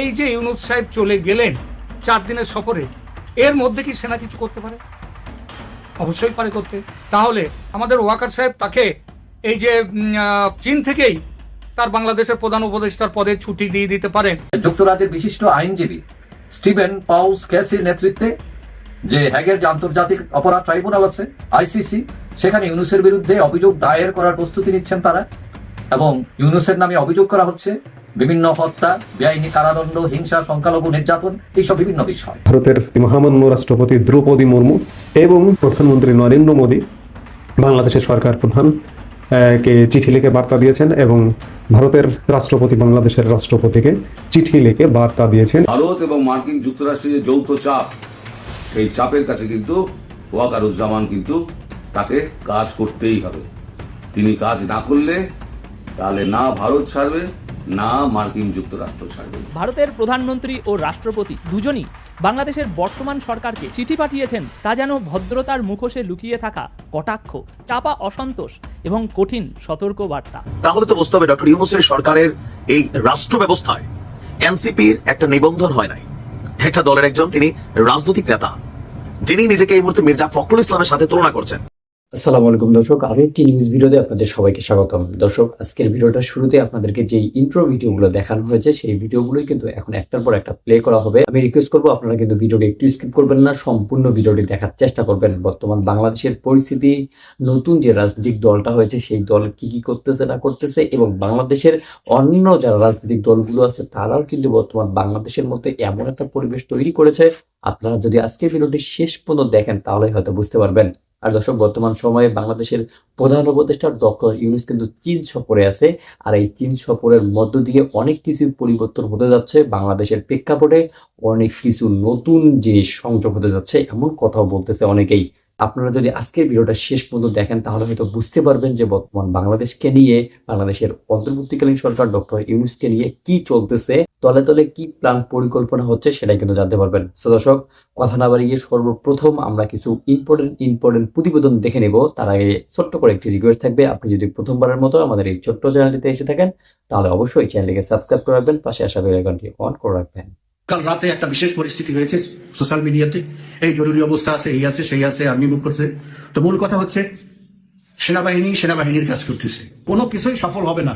এই যে ইউনুস সাহেব চলে গেলেন চার দিনের সফরে, এর মধ্যে কি সেনা কিছু করতে পারে? অবশ্যই পারে করতে। তাহলে আমাদের ওয়াকার সাহেব তাকে এই যে চীন থেকেই তার বাংলাদেশের প্রধান উপদেষ্টার পদে ছুটি দিয়ে দিতে পারেন। যুক্তরাজ্যের বিশিষ্ট আইনজীবী স্টিভেন পাউস ক্যাসির নেতৃত্বে যে হ্যাগের যে আন্তর্জাতিক অপরাধ ট্রাইব্যুনাল আছে, আইসিসি, সেখানে ইউনুসের বিরুদ্ধে অভিযোগ দায়ের করার প্রস্তুতি নিচ্ছেন তারা এবং ইউনুসের নামে অভিযোগ করা হচ্ছে বিভিন্ন হত্যা বেআইনি কারাদণ্ড হিংসা সংখ্যালঘু নির্যাতন এইসব বিভিন্ন বিষয়। ভারতের মহামান্য রাষ্ট্রপতি দ্রৌপদী মুর্মু এবং প্রধানমন্ত্রী নরেন্দ্র মোদী বাংলাদেশের সরকার প্রধান কে চিঠি লিখে বার্তা দিয়েছেন এবং ভারতের রাষ্ট্রপতি বাংলাদেশের রাষ্ট্রপতিকে চিঠি লিখে বার্তা দিয়েছেন। ভারত এবং মার্কিন যুক্তরাষ্ট্রের যে যৌথ চাপ সেই চাপের কাছে কিন্তু ওয়াকারুজ্জামান কিন্তু তাকে কাজ করতেই হবে। তিনি কাজ না করলে তাহলে না ভারত ছাড়বে না মার্কিন যুক্তরাষ্ট্র ছাড়বে। ভারতের প্রধানমন্ত্রী ও রাষ্ট্রপতি দুজনই বাংলাদেশের বর্তমান সরকারকে চিঠি পাঠিয়েছেন তা যেন ভদ্রতার মুখোশে লুকিয়ে থাকা কটাক্ষ চাপা অসন্তোষ এবং কঠিন সতর্ক বার্তা তাহলে তো বুঝতে হবে ডক্টর ইউনুসের সরকারের এই রাষ্ট্র ব্যবস্থায় এনসিপির একটা নিবন্ধন হয় নাই। একটা দলের একজন তিনি রাজনৈতিক নেতা যিনি নিজেকে এই মুহূর্তে মির্জা ফখরুল ইসলামের সাথে তুলনা করছেন। আসসালামু আলাইকুম, দর্শক। আরও একটি নিউজ ভিডিওতে আপনাদের সবাইকে স্বাগতম। দর্শক, আজকের ভিডিওটা শুরুতে আপনাদেরকে যে ইন্ট্রো ভিডিওগুলো দেখানো হয়েছে, সেই ভিডিওগুলোই কিন্তু এখন একটার পর একটা প্লে করা হবে। আমি রিকোয়েস্ট করব, আপনারা কিন্তু ভিডিওটি একটু স্কিপ করবেন না, সম্পূর্ণ ভিডিওটি দেখার চেষ্টা করবেন। বর্তমান বাংলাদেশের পরিস্থিতি, নতুন যে রাজনৈতিক দলটা হয়েছে, সেই দল কি কি করতেছে, না করতেছে, এবং বাংলাদেশের অন্য যারা রাজনৈতিক দলগুলো আছে, তারাও কিন্তু বর্তমান বাংলাদেশের মধ্যে এমন একটা পরিবেশ তৈরি করেছে। আপনারা যদি আজকের ভিডিওটি শেষ পর্যন্ত দেখেন তাহলে হয়তো বুঝতে পারবেন। আর দর্শক, বর্তমান সময়ে বাংলাদেশের প্রধান উপদেষ্টা ডক্টর ইউনুস কিন্তু চীন সফরে আছে। আর এই চীন সফরের মধ্য দিয়ে অনেক কিছু পরিবর্তন হতে যাচ্ছে। বাংলাদেশের প্রেক্ষাপটে অনেক কিছু নতুন জিনিস সংযোগ হতে যাচ্ছে, এমন কথাও বলতেছে অনেকেই। আপনারা যদি আজকের ভিডিওটা শেষ পর্যন্ত দেখেন, তাহলে হয়তো বুঝতে পারবেন যে বর্তমান বাংলাদেশকে নিয়ে, বাংলাদেশের অন্তর্বর্তীকালীন সরকার ডক্টর ইউনুসকে নিয়ে কি চলতেছে, তলে তলে কি প্ল্যান পরিকল্পনা হচ্ছে সেটাই কিন্তু জানতে পারবেন। সো দর্শক, কথা না বাড়িয়ে সর্বপ্রথম আমরা কিছু ইম্পর্টেন্ট ইম্পর্টেন্ট প্রতিবেদন দেখে নেব। তার আগে ছোট্ট করে একটি রিকোয়েস্ট থাকবে। আপনি যদি প্রথমবারের মতো আমাদের এই ছোট্ট চ্যানেলটিতে এসে থাকেন, তাহলে অবশ্যই চ্যানেলটিকে সাবস্ক্রাইব করে রাখবেন, পাশে আসা আইকনটি অন করে রাখবেন। কাল রাতে একটা বিশেষ পরিস্থিতি হয়েছে সোশ্যাল মিডিয়াতে। এই জরুরি অবস্থা আছে, এই আছে, সেই আছে, আর্মি মুভ করছে। তো মূল কথা হচ্ছে, সেনাবাহিনী সেনাবাহিনীর কাজ করতেছে। কোনো কিছুই সফল হবে না।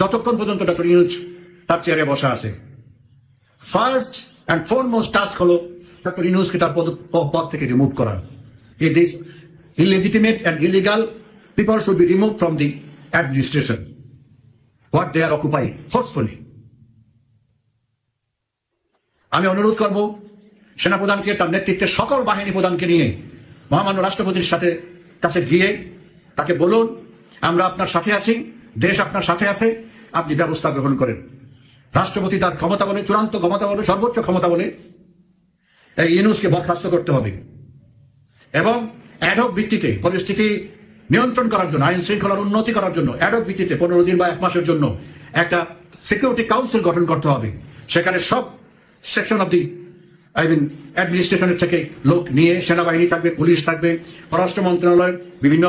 যতক্ষণ পর্যন্ত ডক্টর ইউনুস তার চেয়ারে বসা আছে। ফার্স্ট অ্যান্ড ফোরমোস্ট টাস্ক হলো ডক্টর ইউনুসকে তার পদ থেকে রিমুভ করা। এই this illegitimate and illegal people should be remove from the administration what they are occupy forcefully আমি অনুরোধ করব সেনাপ্রধানকে তার নেতৃত্বে সকল বাহিনী প্রধানকে নিয়ে মহামান্য রাষ্ট্রপতির সাথে কাছে গিয়ে তাকে বলুন, আমরা আপনার সাথে আছি, দেশ আপনার সাথে আছে, আপনি ব্যবস্থা গ্রহণ করেন। রাষ্ট্রপতি তার ক্ষমতা বলে, চূড়ান্ত ক্ষমতা বলে, সর্বোচ্চ ক্ষমতা বলে এই ইউনুসকে বরখাস্ত করতে হবে। এবং অ্যাডক ভিত্তিতে পরিস্থিতি নিয়ন্ত্রণ করার জন্য, আইন শৃঙ্খলার উন্নতি করার জন্য অ্যাডক ভিত্তিতে পনেরো দিন বা এক মাসের জন্য একটা সিকিউরিটি কাউন্সিল গঠন করতে হবে। সেখানে সব section of the, I mean অ্যাডমিনিস্ট্রেশনের থেকে লোক নিয়ে সেনাবাহিনী থাকবে, পুলিশ থাকবে, পররাষ্ট্র মন্ত্রণালয়ের বিভিন্ন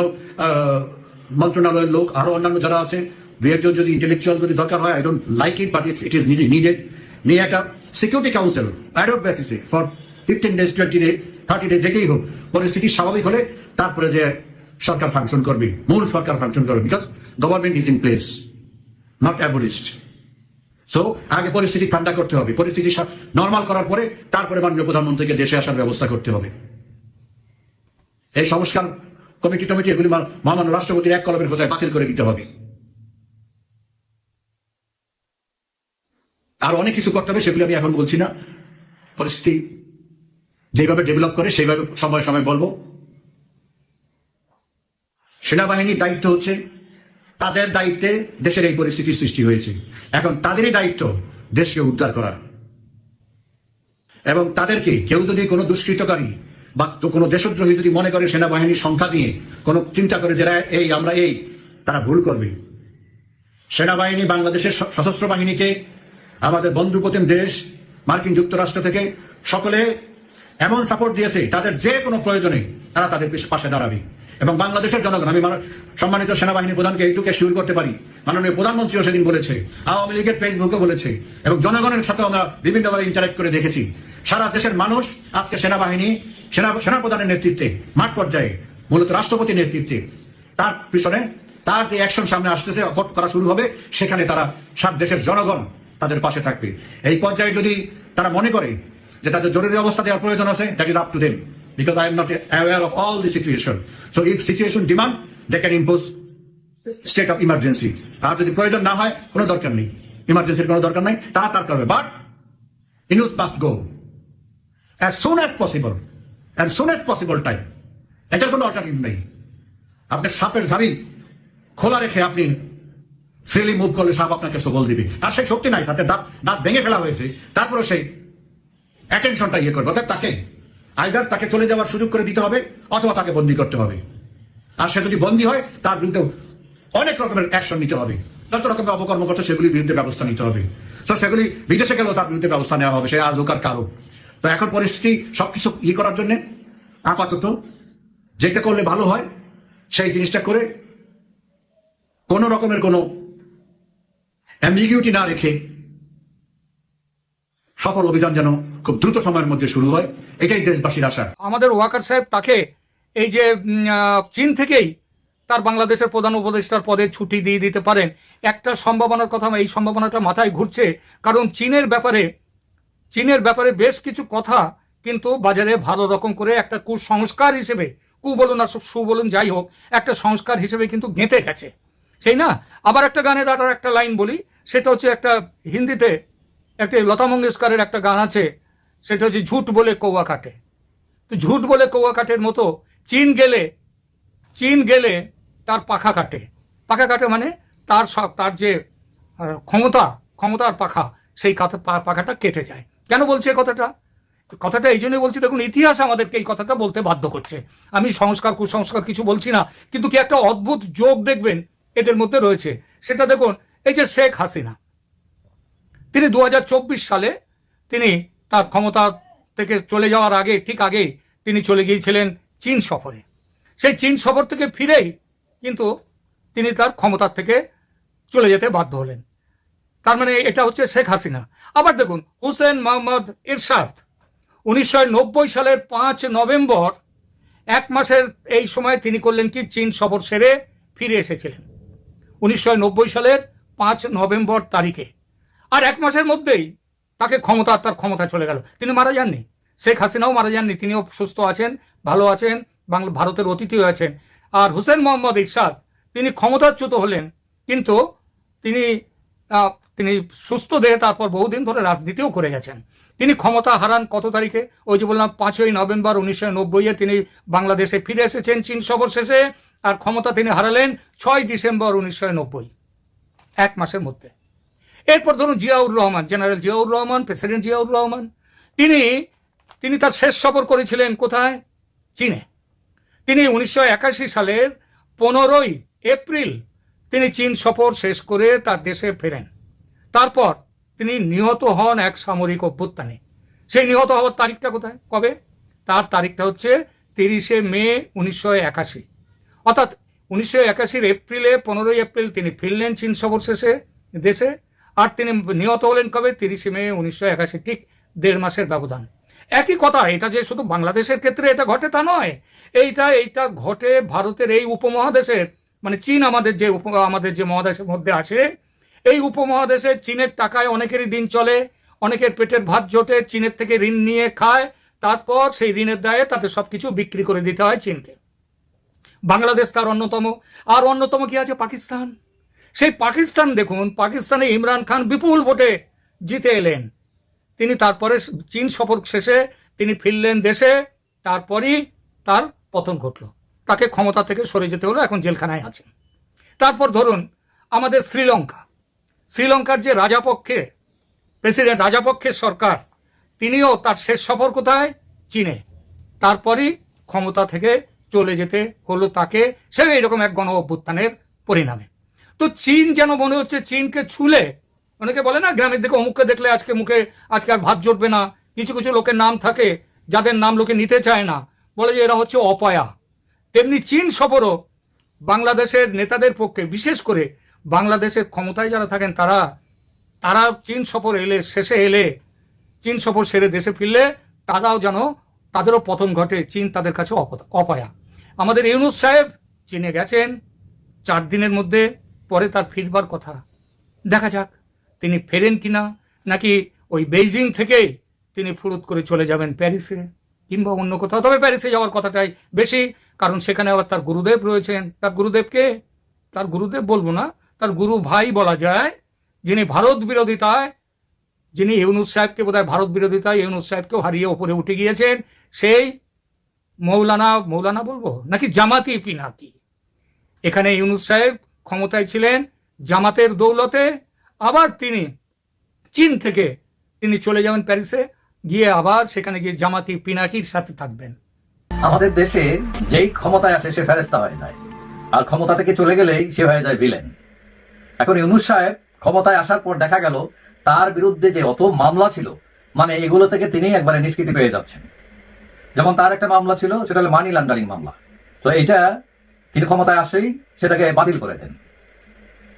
মন্ত্রণালয়ের লোক, আরও অন্যান্য যারা আছে, দু একজন যদি ইন্টেলেকচুয়াল যদি দরকার হয় I don't like it but if it is needed নিয়ে একটা সিকিউরিটি কাউন্সিল অ্যাডক বেসিসে for fifteen days twenty day thirty day যেটাই হোক, পরিস্থিতি স্বাভাবিক হলে তারপরে যে সরকার ফাংশন করবে, মূল সরকার ফাংশন করবে because government is in place not abolished so আগে পরিস্থিতি ঠান্ডা করতে হবে। পরিস্থিতি নর্মাল করার পরে তারপরে মাননীয় প্রধানমন্ত্রীকে দেশে আসার ব্যবস্থা করতে হবে। এই সংস্কার কমিটি টমিটি এগুলি মহামান্য রাষ্ট্রপতির এক কলমের ঘোষায় বাতিল করে দিতে হবে। আর অনেক কিছু করতে হবে সেগুলি আমি এখন বলছি না। পরিস্থিতি যেভাবে ডেভেলপ করে সেইভাবে সময় সময় বলব। সেনাবাহিনীর দায়িত্ব হচ্ছে তাদের দায়িত্বে দেশের এই পরিস্থিতির সৃষ্টি হয়েছে। এখন তাদেরই দায়িত্ব দেশকে উদ্ধার করা। এবং তাদেরকে কেউ যদি কোনো দুষ্কৃতকারী বা কোনো দেশদ্রোহী যদি মনে করে সেনাবাহিনীর সংখ্যা নিয়ে কোনো চিন্তা করে যারা এই, আমরা এই, তারা ভুল করবে। সেনাবাহিনী বাংলাদেশের সশস্ত্র বাহিনীকে, আমাদের বন্ধুপ্রতিম দেশ মার্কিন যুক্তরাষ্ট্র থেকে সকলে এমন সাপোর্ট দিয়েছে, তাদের যে কোনো প্রয়োজনে তারা তাদের পাশে দাঁড়াবে। এবং বাংলাদেশের জনগণ, আমি সম্মানিত সেনাবাহিনী প্রধানকে এইটুকু শিউর করতে পারি, মাননীয় প্রধানমন্ত্রীও সেদিন বলেছে, আওয়ামী লীগের ফেসবুকে বলেছে, এবং জনগণের সাথে আমরা বিভিন্নভাবে ইন্টারাক্ট করে দেখেছি। সারা দেশের মানুষ আজকে সেনাবাহিনী, সেনা, সেনাপ্রধানের নেতৃত্বে, মাঠ পর্যায়ে, মূলত রাষ্ট্রপতির নেতৃত্বে, তার পিছনে তার যে অ্যাকশন সামনে আসতেছে কট- করা শুরু হবে, সেখানে তারা সাত দেশের জনগণ তাদের পাশে থাকবে। এই পর্যায়ে যদি তারা মনে করে যে তাদের জরুরি অবস্থা দেওয়ার প্রয়োজন আছে that is up to them because I am not aware of all the situation so if situation demand they can impose state of emergency আর যদি প্রয়োজন না হয়, কোনো দরকার নেই। ইমার্জেন্সির কোনো দরকার নেই তারা তার করবে। But use must go as soon as possible as soon as possible time এটার কোনো অল্টারনেটিভ নেই। আপনি সাপের ঝাবি খোলা রেখে আপনি ফ্রিলি মুভ করলে সাপ আপনাকে সবল দিবে। আর সেই শক্তি নাই, তাতে দাঁত দাঁত ভেঙে ফেলা হয়েছে। তারপরে সেই অ্যাটেনশনটা ইয়ে করবে। অর্থাৎ তাকে আইদার তাকে চলে যাওয়ার সুযোগ করে দিতে হবে, অথবা তাকে বন্দি করতে হবে। আর সে যদি বন্দী হয়, তার বিরুদ্ধে অনেক রকমের অ্যাকশন নিতে হবে। যত রকমের অপকর্ম করতে সেগুলির বিরুদ্ধে ব্যবস্থা নিতে হবে। তো সেগুলি বিদেশে গেলেও তার বিরুদ্ধে ব্যবস্থা নেওয়া হবে, সে আজ আজকার কারও। তো এখন পরিস্থিতি সবকিছু ইয়ে করার জন্য আপাতত যেটা করলে ভালো হয়, সেই জিনিসটা করে কোনো রকমের কোনো অ্যাম্বিগিউটি না রেখে সফল অভিযান যেন খুব দ্রুত সময়ের মধ্যে শুরু হয়, এটাই দেশবাসীর আশা। আমাদের ওয়াকার সাহেব তাকে এই যে চীন থেকেই তার বাংলাদেশের প্রধান উপদেষ্টার পদে ছুটি দিয়ে দিতে পারেন, একটা সম্ভাবনার কথা এই সম্ভাবনাটা মাথায় ঘুরছে, কারণ চীনের ব্যাপারে চীনের ব্যাপারে বেশ কিছু কথা কিন্তু বাজারে ভালো রকম করে একটা কুসংস্কার হিসেবে, কু বলুন আর সু বলুন যাই হোক, একটা সংস্কার হিসেবে কিন্তু গেঁথে গেছে। সেই না? আবার একটা গানের আর একটা লাইন বলি, সেটা হচ্ছে একটা হিন্দিতে একটা লতা মঙ্গেশকরের একটা গান আছে, সেটা হচ্ছে ঝুট বলে কৌয়া কাটে। তো ঝুট বলে কৌয়া কাটের মতো চীন গেলে চীন গেলে তার পাখা কাটে। পাখা কাটে মানে তার সব, তার যে ক্ষমতা, ক্ষমতার পাখা, সেই কথা পাখাটা কেটে যায়। কেন বলছে এই কথাটা? কথাটা এই জন্যই বলছি, দেখুন, ইতিহাস আমাদেরকে এই কথাটা বলতে বাধ্য করছে। আমি সংস্কার, কুসংস্কার কিছু বলছি না, কিন্তু কি একটা অদ্ভুত যোগ দেখবেন, এদের মধ্যে রয়েছে। সেটা দেখুন, এই যে শেখ হাসিনা তিনি দু হাজার চব্বিশ সালে তিনি তার ক্ষমতা থেকে চলে যাওয়ার আগে, ঠিক আগে তিনি চলে গিয়েছিলেন চীন সফরে। সেই চীন সফর থেকে ফিরেই কিন্তু তিনি তার ক্ষমতার থেকে চলে যেতে বাধ্য হলেন। তার মানে এটা হচ্ছে শেখ হাসিনা। আবার দেখুন, হুসেন মোহাম্মদ এরশাদ উনিশশো সালের পাঁচ নভেম্বর, এক মাসের এই সময় তিনি করলেন কি? চীন সফর সেরে ফিরে এসেছিলেন। উনিশশো নব্বই সালের পাঁচ নভেম্বর তারিখে। আর এক মাসের মধ্যেই তাকে ক্ষমতা, তার ক্ষমতা চলে গেল। তিনি মারা যাননি। শেখ হাসিনাও মারা যাননি। তিনিও সুস্থ আছেন, ভালো আছেন, বাংলা, ভারতের অতিথিও আছেন। আর হুসেন মোহাম্মদ ইরশাদ, তিনি ক্ষমতাচ্যুত হলেন, কিন্তু তিনি তিনি সুস্থ দেহে তারপর বহুদিন ধরে রাজনীতিও করে গেছেন। তিনি ক্ষমতা হারান কত তারিখে? ওই যে বললাম, পাঁচই নভেম্বর উনিশশো নব্বইয়ে তিনি বাংলাদেশে ফিরে এসেছেন চীন সফর শেষে, আর ক্ষমতা তিনি হারালেন ছয় ডিসেম্বর উনিশশো নব্বই, এক মাসের মধ্যে। এরপর ধরুন জিয়াউর রহমান জেনারেল জিয়াউর রহমান প্রেসিডেন্ট জিয়াউর রহমান, তিনি তিনি তার শেষ সফর করেছিলেন কোথায়? চীনে। তিনি উনিশশো একাশি সালের পনেরোই এপ্রিল তিনি চীন সফর শেষ করে তার দেশে ফেরেন। তারপর তিনি নিহত হন এক সামরিক অভ্যুত্থানে। সেই নিহত হওয়ার তারিখটা কোথায়? কবে? তার তারিখটা হচ্ছে তিরিশে মে উনিশশো একাশি। অর্থাৎ উনিশশো একাশির এপ্রিলে, পনেরোই এপ্রিল তিনি ফিরলেন চীন সফর শেষে দেশে। আর তিনি নিহত হলেন কবে? তিরিশে মে উনিশশো একাশি, ঠিক দেড় মাসের ব্যবধান। একই কথা, এটা যে শুধু বাংলাদেশের ক্ষেত্রে এটা ঘটে তা নয়, এইটা এইটা ঘটে ভারতের এই উপমহাদেশের মানে চীন আমাদের যে উপ, আমাদের যে মহাদেশের মধ্যে আছে, এই উপমহাদেশে চীনের টাকায় অনেকেরই দিন চলে, অনেকের পেটের ভাত জোটে, চীনের থেকে ঋণ নিয়ে খায়, তারপর সেই ঋণের দায়ে তাদের সবকিছু বিক্রি করে দিতে হয় চীনকে। বাংলাদেশ তার অন্যতম, আর অন্যতম কি আছে? পাকিস্তান। সেই পাকিস্তান দেখুন, পাকিস্তানে ইমরান খান বিপুল ভোটে জিতে এলেন। তিনি তারপরে চীন সফর শেষে তিনি ফিরলেন দেশে, তারপরই তার পতন ঘটল। তাকে ক্ষমতা থেকে সরে যেতে হলো, এখন জেলখানায় আছেন। তারপর ধরুন, আমাদের শ্রীলঙ্কা। শ্রীলঙ্কার যে রাজাপক্ষে, প্রেসিডেন্ট রাজাপক্ষের সরকার, তিনিও তার শেষ সফর কোথায়? চীনে। তারপরই ক্ষমতা থেকে চলে যেতে হলো তাকে সে এরকম এক গণ অভ্যুত্থানের পরিণামে। তো চীন যেন মনে হচ্ছে চীনকে ছুলে, অনেকে বলে না গ্রামের দিকে অমুককে দেখলে আজকে মুখে, আজকে আর ভাত জুটবে না, কিছু কিছু লোকের নাম থাকে, যাদের নাম লোকে নিতে চায় না, বলে যে এরা হচ্ছে অপয়া। তেমনি চীন সফরও বাংলাদেশের নেতাদের পক্ষে, বিশেষ করে বাংলাদেশের ক্ষমতায় যারা থাকেন, তারা তারা চীন সফর এলে, শেষে এলে, চীন সফর সেরে দেশে ফিরলে, তারাও যেন তাদেরও পতন ঘটে, চীন তাদের কাছে অপ- অপায়া। আমাদের ইউনুস সাহেব চীনে গেছেন, চার দিনের মধ্যে পরে তার ফিরবার কথা। দেখা যাক তিনি ফেরেন কিনা, নাকি ওই বেইজিং থেকে তিনি ফুরুত করে চলে যাবেন প্যারিসে, কিংবা অন্য কোথাও। তবে প্যারিসে যাওয়ার কথাটাই বেশি, কারণ সেখানে আবার তার গুরুদেব রয়েছেন। তার গুরুদেবকে? তার গুরুদেব বলব না, তার গুরু ভাই বলা যায়, যিনি ভারত বিরোধিতায়, যিনি ইউনুস সাহেবকে বোধহয় ভারত বিরোধিতায়, ইউনুস সাহেবকেও হারিয়ে ওপরে উঠে গিয়েছেন, সেই মৌলানা মৌলানা বলব? নাকি জামাতি পিনাকি এখানে ইউনুস সাহেব ক্ষমতায় ছিলেন, জামাতের দৌলতে। আবার তিনি চীন থেকে তিনি চলে যাবেন প্যারিসে, গিয়ে আবার সেখানে গিয়ে জামাতি পিনাকির সাথে থাকবেন। আমাদের দেশে যেই ক্ষমতায় আসে সে ফেরেস্তা হয়ে যায়। আর ক্ষমতা থেকে চলে গেলেই সে হয়ে যায় ভিলেন এখন ইউনুস সাহেব ক্ষমতায় আসার পর দেখা গেল, তার বিরুদ্ধে যে অত মামলা ছিল মানে এগুলো থেকে তিনি একবারে নিষ্কৃতি পেয়ে যাচ্ছেন। যেমন তার একটা মামলা ছিল, সেটা হলো মানি লন্ডারিং মামলা। তো এটা তিনি ক্ষমতায় আসেই সেটাকে বাতিল করে দেন।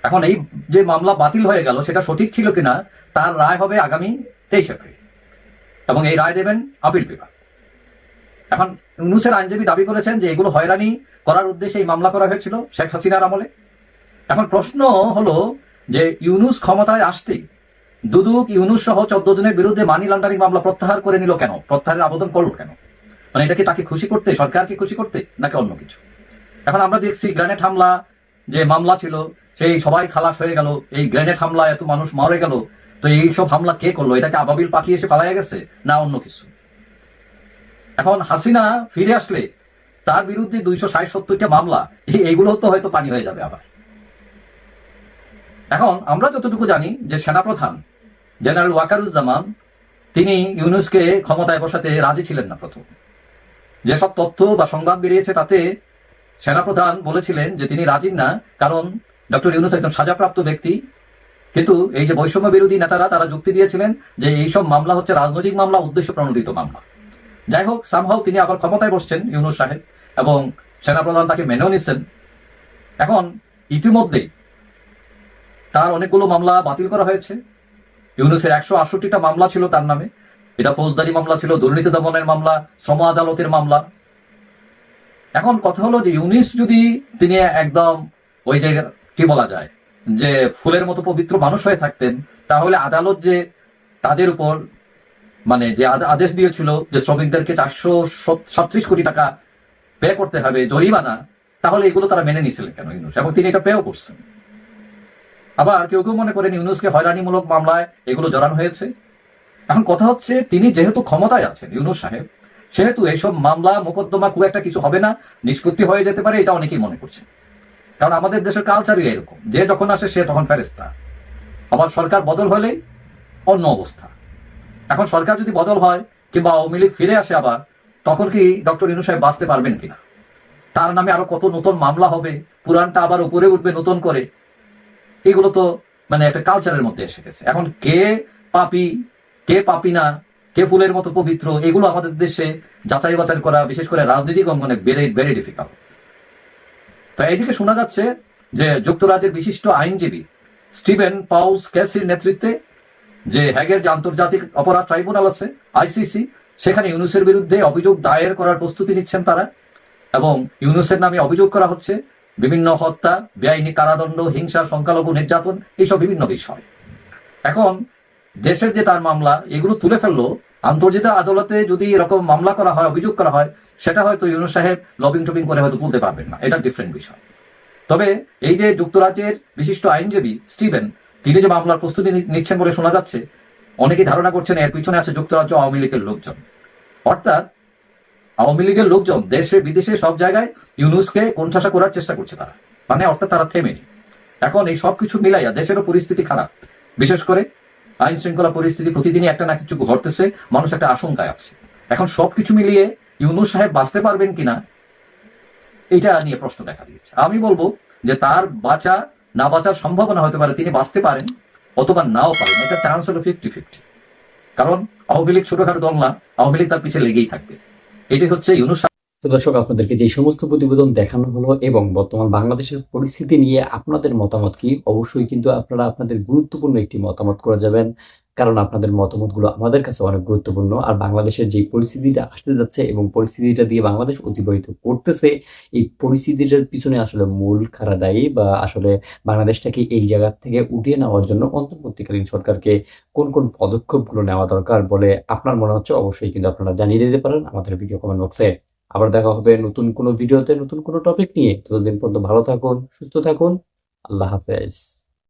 এখন এই যে মামলা বাতিল হয়ে গেল, সেটা সঠিক ছিল কিনা, তার রায় হবে আগামী তেইশ এপ্রিল। এবং এই রায় দেবেন আপিল বিভাগ। এখন ইউনুসের আইনজীবী দাবি করেছেন যে এগুলো হয়রানি করার উদ্দেশ্যে এই মামলা করা হয়েছিল শেখ হাসিনার আমলে। এখন প্রশ্ন হলো যে ইউনুস ক্ষমতায় আসতেই দুদুক ইউনুস সহ চোদ্দ জনের বিরুদ্ধে মানি লন্ডারিং মামলা প্রত্যাহার করে নিল কেন? প্রত্যাহারের আবেদন করল কেন? মানে এটা কি তাকে খুশি করতে, সরকারকে খুশি করতে, নাকি অন্য কিছু? এখন আমরা দেখছি গ্রেনেড হামলা যে মামলা ছিল, সেই সবাই খালাস হয়ে গেল। এই গ্রেনেড হামলা এত মানুষ মরে গেল, তো এই সব হামলা কে করল? এটাকে আবাবিল পাখি এসে পালাইয়া গেছে না অন্য কিছু? এখন হাসিনা ফিরে আসলে, তার বিরুদ্ধে দুইশো ষাট সত্তরটা মামলা এইগুলো তো হয়তো পানি হয়ে যাবে আবার। এখন আমরা যতটুকু জানি যে সেনাপ্রধান জেনারেল ওয়াকারুজ্জামান, তিনি ইউনুসকে ক্ষমতায় বসাতে রাজি ছিলেন না প্রথম। যেসব তথ্য বা সংবাদ বেরিয়েছে তাতে সেনাপ্রধান বলেছিলেন যে তিনি রাজি না, কারণ ডক্টর ইউনুস একজন সাজাপ্রাপ্ত ব্যক্তি। কিন্তু এই যে বৈষম্য বিরোধী নেতারা, তারা যুক্তি দিয়েছিলেন যে এইসব মামলা হচ্ছে রাজনৈতিক মামলা, উদ্দেশ্য প্রণোদিত মামলা। যাই হোক সামহাও তিনি আবার ক্ষমতায় বসছেন ইউনুস সাহেব এবং সেনাপ্রধান তাকে মেনেও নিচ্ছেন। এখন ইতিমধ্যেই তার অনেকগুলো মামলা বাতিল করা হয়েছে। ইউনুসের একশো আটষট্টিটা মামলা ছিল তার নামে। এটা ফৌজদারি মামলা ছিল, দুর্নীতি দমনের মামলা, শ্রম আদালতের মামলা। এখন কথা হলো যে ইউনিস যদি তিনি একদম ওই যে কি বলা যায়, যে ফুলের মতো পবিত্র মানুষ হয়ে থাকতেন, তাহলে আদালত যে তাদের উপর মানে যে আদেশ দিয়েছিল যে শ্রমিকদেরকে চারশো সাত্রিশ কোটি টাকা পে করতে হবে জরিমানা, তাহলে এগুলো তারা মেনে নিয়েছিলেন কেন ইউনুস? এবং তিনি এটা পেও করছেন। আবার কেউ কেউ মনে করেন ইউনুসকে হয়রানিমূলক মামলায় এগুলো জড়ানো হয়েছে। এখন কথা হচ্ছে তিনি যেহেতু ক্ষমতায় আছেন, ইউনুস সাহেব সেহেতু এইসব মামলা, মোকদ্দমা খুব একটা কিছু হবে না, নিষ্পত্তি হয়ে যেতে পারে, এটা অনেকেই মনে করছেন কারণ আমাদের দেশের কালচারই এরকম। যে যখন আসে, সে তখন ফেরেস্তা আবার সরকার বদল হলে অন্য অবস্থা। এখন সরকার যদি বদল হয়, কিংবা আওয়ামী লীগ ফিরে আসে আবার, তখন কি ডক্টর ইনু সাহেব বাঁচতে পারবেন কিনা? তার নামে আরও কত নতুন মামলা হবে পুরানটা আবার উপরে উঠবে নতুন করে। এগুলো তো মানে একটা কালচারের মধ্যে এসে গেছে। এখন কে পাপি কে পাপি না কে ফুলের মতো পবিত্র, এগুলো আমাদের দেশে যাচাই বাছাই করা, বিশেষ করে রাজনৈতিক অঙ্গনে ভেরি ভেরি ডিফিকাল্ট তো এইদিকে শোনা যাচ্ছে যে যুক্তরাজ্যের বিশিষ্ট আইনজীবী স্টিভেন পাউস ক্যাসির নেতৃত্বে যে হ্যাগের যে আন্তর্জাতিক অপরাধ ট্রাইব্যুনাল আছে, আইসিসি, সেখানে ইউনুসের বিরুদ্ধে অভিযোগ দায়ের করার প্রস্তুতি নিচ্ছেন তারা এবং ইউনুসের নামে অভিযোগ করা হচ্ছে বিভিন্ন হত্যা, বেআইনি কারাদণ্ড, হিংসা, সংখ্যালঘু নির্যাতন, এইসব বিভিন্ন বিষয়। এখন দেশের যে তার মামলা, এগুলো তুলে ফেলল। আন্তর্জাতিক আদালতে যদি এরকম মামলা করা হয়, অভিযোগ করা হয়, সেটা হয়তো ইউনুস সাহেব লবিং টবিং করে হয়তো তুলতে পারবেন না। এটা ডিফারেন্ট বিষয়। তবে এই যে যুক্তরাজ্যের বিশিষ্ট আইনজীবী স্টিভেন, তিনি যে মামলার প্রস্তুতি নিচ্ছেন বলে শোনা যাচ্ছে, অনেকেই ধারণা করছেন এর পিছনে আছে যুক্তরাজ্য আওয়ামী লীগের লোকজন। অর্থাৎ আওয়ামী লীগের লোকজন দেশে, বিদেশে সব জায়গায় ইউনুসকে কোণঠাসা করার চেষ্টা করছে তারা। মানে অর্থাৎ তারা থেমেনি। এখন এই সব কিছু মিলাইয়া দেশেরও পরিস্থিতি খারাপ। বিশেষ করে আইন শৃঙ্খলা পরিস্থিতি প্রতিদিনই একটা না কিছু ঘটতেছে, মানুষ একটা আশঙ্কায় আছে। এখন সবকিছু মিলিয়ে ইউনুস সাহেব বাঁচতে পারবেন কিনা, এটা নিয়ে প্রশ্ন দেখা দিয়েছে। আমি বলব যে তার বাঁচা, না বাঁচার সম্ভাবনা হতে পারে, তিনি বাঁচতে পারেন, অথবা নাও পারেন। এটা চান্স হলো ফিফটি ফিফটি কারণ আওয়ামী লীগ ছোটখাটো দল না, আওয়ামী লীগ তার পিছিয়ে লেগেই থাকবে। এটাই হচ্ছে ইউনুস তো দর্শক, আপনাদেরকে যে সমস্ত প্রতিবেদন দেখানো হলো এবং বর্তমান বাংলাদেশের পরিস্থিতি নিয়ে আপনাদের মতামত কি, অবশ্যই কিন্তু আপনারা আপনাদের গুরুত্বপূর্ণ একটি মতামত করে যাবেন। কারণ আপনাদের মতামতগুলো আমাদের কাছে অনেক গুরুত্বপূর্ণ। আর বাংলাদেশের যে পরিস্থিতিটা আসতে যাচ্ছে এবং পরিস্থিতিটা দিয়ে বাংলাদেশ অতিবাহিত করতেছে, এই পরিস্থিতিটার পিছনে আসলে মূল খারা দায়ী বা আসলে বাংলাদেশটাকে এই জায়গা থেকে উঠিয়ে নেওয়ার জন্য অন্তর্বর্তীকালীন সরকারকে কোন কোন পদক্ষেপগুলো নেওয়া দরকার বলে আপনার মনে হচ্ছে, অবশ্যই কিন্তু আপনারা জানিয়ে দিতে পারেন আমাদের ভিডিও কমেন্ট বক্সে আবার দেখা হবে নতুন কোনো ভিডিওতে, নতুন কোনো টপিক নিয়ে। ততদিন পর্যন্ত ভালো থাকুন, সুস্থ থাকুন। আল্লাহ হাফেজ।